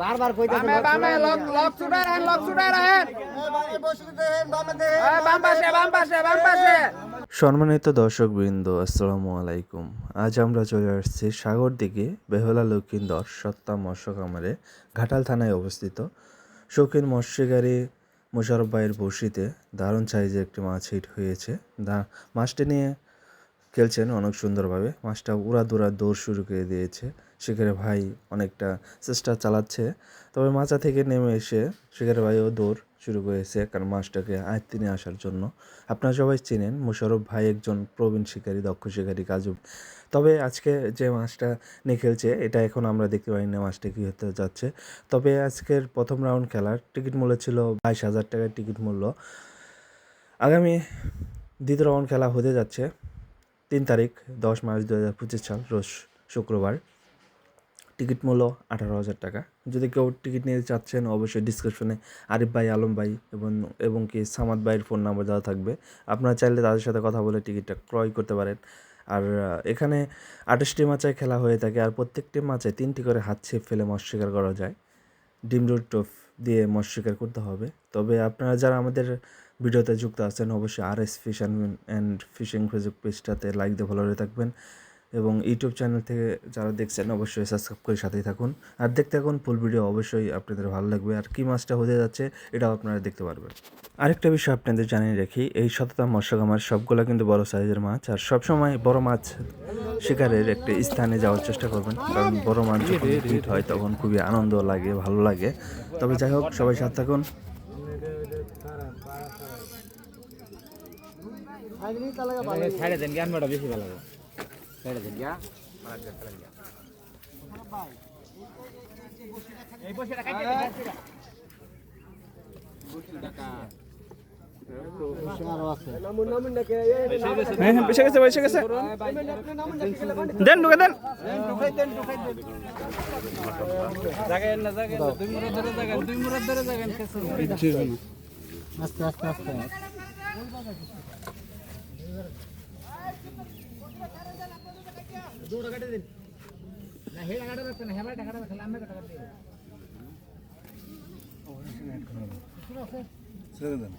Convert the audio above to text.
বারবার কইতাছে বামে বামে লক লক সুডান হ্যাঁ লক সুডান হ্যাঁ এই বসে দেন বামে দেন বাম পাশে বাম পাশে বাম পাশে। সম্মানিত দর্শক বৃন্দ আসসালামু আলাইকুম। আজ আমরা চলে আসছি সাগর দিকে বেহলা লক্ষিন্দর সত্তা মৎস্য খামারে ঘাটাল থানায় অবস্থিত। শৌখিন মৎস্যগারি মোশারফ ভাইয়ের বসিতে দারুণ সাইজের একটি মাছ হিট হয়েছে। মাছটি নিয়ে খেলছেন অনেক সুন্দরভাবে। মাছটা উড়া দুরা দৌড় শুরু করে দিয়েছে। সেখানে ভাই অনেকটা চেষ্টা চালাচ্ছে। তবে মাচা থেকে নেমে এসে সেখানে ভাইও দৌড় শুরু করেছে কারণ মাছটাকে আয়ত্তে নিয়ে আসার জন্য। আপনারা সবাই চেনেন মোশারফ ভাই একজন প্রবীণ শিকারী, দক্ষ শিকারী কাজু। তবে আজকে যে মাছটা নিয়ে খেলছে, এটা এখন আমরা দেখতে পাই না মাছটা কী হতে যাচ্ছে। তবে আজকের প্রথম রাউন্ড খেলার টিকিট মূল্য ছিল বাইশ হাজার টাকার টিকিট মূল্য। আগামী দ্বিতীয় রাউন্ড খেলা হতে যাচ্ছে। তিন তারিখ, দশ মার্চ দু হাজার পঁচিশ সাল, রোজ শুক্রবার। টিকিট মূল্য আঠারো হাজার টাকা। যদি কেউ টিকিট নিতে চাচ্ছেন, অবশ্যই ডিসক্রিপশনে আরিফ ভাই, আলম ভাই এবং এবং কি সামাদ ভাইয়ের ফোন নাম্বার দেওয়া থাকবে। আপনারা চাইলে তাদের সাথে কথা বলে টিকিটটা ক্রয় করতে পারেন। আর এখানে আঠাশটি মাচায় খেলা হয়ে থাকে। আর প্রত্যেকটি মাচায় তিনটি করে হাত ছিপ ফেলে মাছ শিকার করা যায়। ডিম রুট টোপ দিয়ে মাছ শিকার করতে হবে। তবে আপনারা যারা আমাদের ভিডিওতে যুক্ত আছেন, অবশ্যই R S fish and fishing Facebook পেজটাতে like দিয়ে ভালো করে থাকবেন। এবং ইউটিউব চ্যানেল থেকে যারা দেখছেন অবশ্যই সাবস্ক্রাইব করে সাথেই থাকুন। আর দেখতে থাকুন ফুল ভিডিও অবশ্যই আপনাদের ভালো লাগবে। আর কী মাছটা হতে যাচ্ছে এটাও আপনারা দেখতে পারবেন। আরেকটা বিষয় আপনাদের জানিয়ে রাখি এই শততা মৎস্য খামার সবগুলো কিন্তু বড় সাইজের মাছ। আর সবসময় বড় মাছ শিকারের একটি স্থানে যাওয়ার চেষ্টা করবেন। কারণ বড় মাছ যখন হিট হয় তখন খুবই আনন্দ লাগে ভালো লাগে। তবে যাই হোক সবাই সাথে থাকুন। ছেড়ে দেন জ্ঞান বড় বেশি ভালো দেন গেছে দেন ঢুকে দেন। জায়গায় না জায়গায় দুই আস্তে আস্তে আস্তে না হেডা কাটা রাখতে না হেডা কাটা রাখলে আমরা কাটা রাখতে ছেড়ে দেন